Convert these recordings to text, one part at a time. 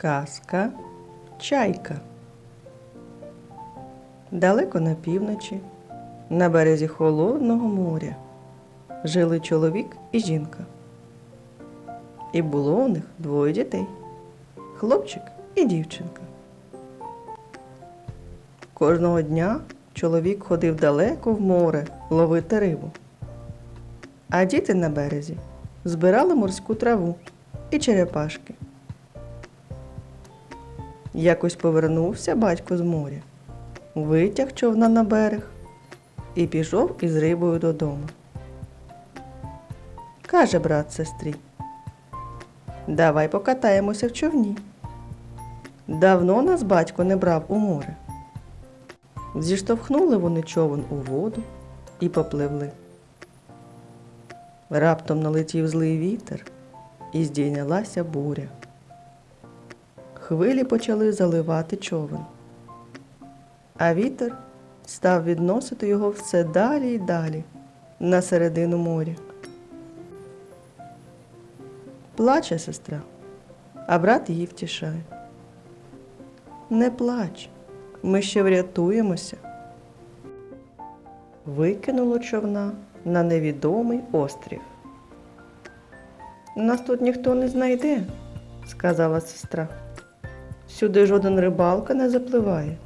Казка Чайка. Далеко на півночі, на березі холодного моря, жили чоловік і жінка. І було у них двоє дітей хлопчик і дівчинка. Кожного дня чоловік ходив далеко в море ловити рибу, а діти на березі збирали морську траву і черепашки. Якось повернувся батько з моря, витяг човна на берег і пішов із рибою додому. Каже брат сестрі, давай покатаємося в човні. Давно нас батько не брав у море. Зіштовхнули вони човен у воду і попливли. Раптом налетів злий вітер і здійнялася буря. Хвилі почали заливати човен, а вітер став відносити його все далі й далі на середину моря. Плаче сестра, а брат її втішає. Не плач, ми ще врятуємося. Викинуло човна на невідомий острів. Нас тут ніхто не знайде, сказала сестра. Сюди жоден рибалка не запливає.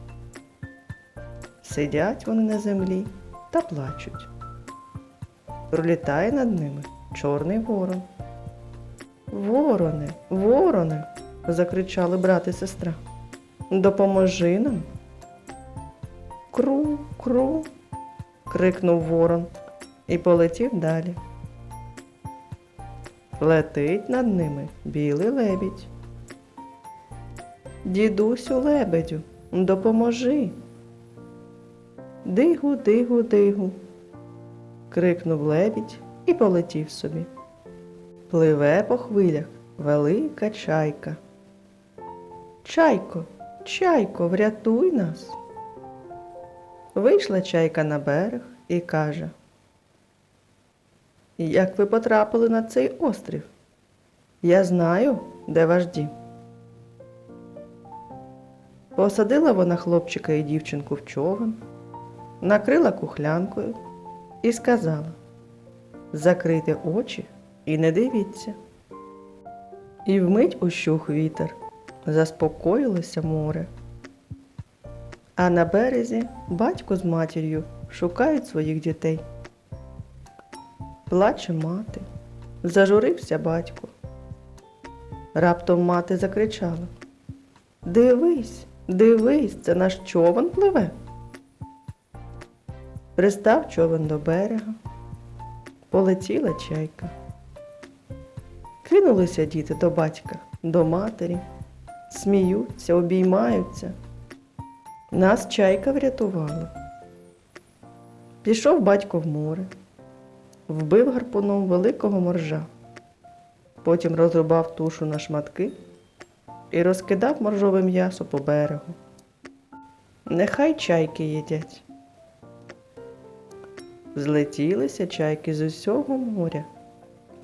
Сидять вони на землі та плачуть. Пролітає над ними чорний ворон. Вороне, вороне, закричали брат і сестра. Допоможи нам. Кру, кру, крикнув ворон і полетів далі. Летить над ними білий лебідь. Дідусю лебедю, допоможи. Дигу, дигу, дигу. крикнув лебідь і полетів собі. Пливе по хвилях велика чайка. Чайко, чайко, врятуй нас. Вийшла чайка на берег і каже. Як ви потрапили на цей острів? Я знаю, де ваш дім. Посадила вона хлопчика і дівчинку в човен, накрила кухлянкою і сказала Закрийте очі і не дивіться. І вмить ущух вітер, заспокоїлося море. А на березі батько з матір'ю шукають своїх дітей. Плаче мати, зажурився батько. Раптом мати закричала Дивись, дивись, це наш човен пливе. Пристав човен до берега, полетіла чайка. Кинулися діти до батька, до матері, сміються, обіймаються. Нас чайка врятувала. Пішов батько в море, вбив гарпуном великого моржа, потім розрубав тушу на шматки і розкидав моржове м'ясо по берегу. Нехай чайки їдять. Злетілися чайки з усього моря,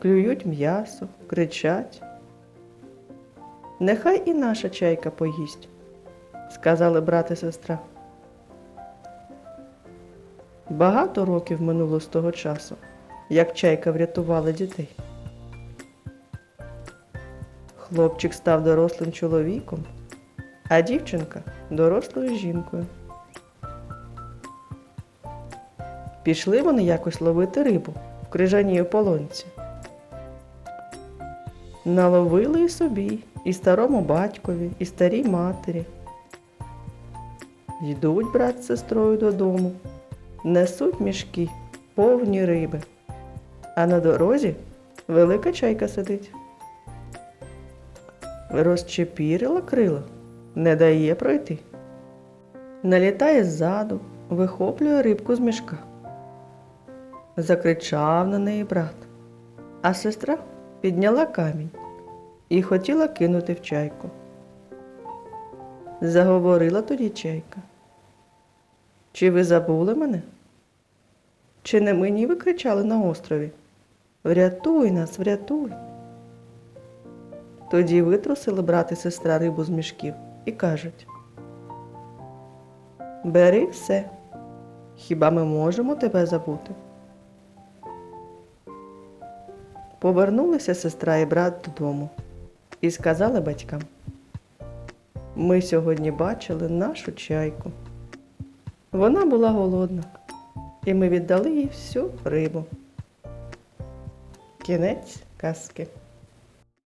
клюють м'ясо, кричать. Нехай і наша чайка поїсть, сказали брат і сестра. Багато років минуло з того часу, як чайка врятувала дітей. Хлопчик став дорослим чоловіком, а дівчинка дорослою жінкою. Пішли вони якось ловити рибу в крижаній ополонці. Наловили і собі, і старому батькові, і старій матері. Йдуть брат з сестрою додому, несуть мішки, повні риби, а на дорозі велика чайка сидить. Розчепірила крила, не дає пройти. Налітає ззаду, вихоплює рибку з мішка. Закричав на неї брат, а сестра підняла камінь і хотіла кинути в чайку. Заговорила тоді чайка. Чи ви забули мене? Чи не мені ви кричали на острові? Врятуй нас, врятуй. Тоді витрусили брат і сестра рибу з мішків і кажуть: Бери все. Хіба ми можемо тебе забути? Повернулися сестра і брат додому і сказали батькам: Ми сьогодні бачили нашу чайку. Вона була голодна, і ми віддали їй всю рибу. Кінець казки.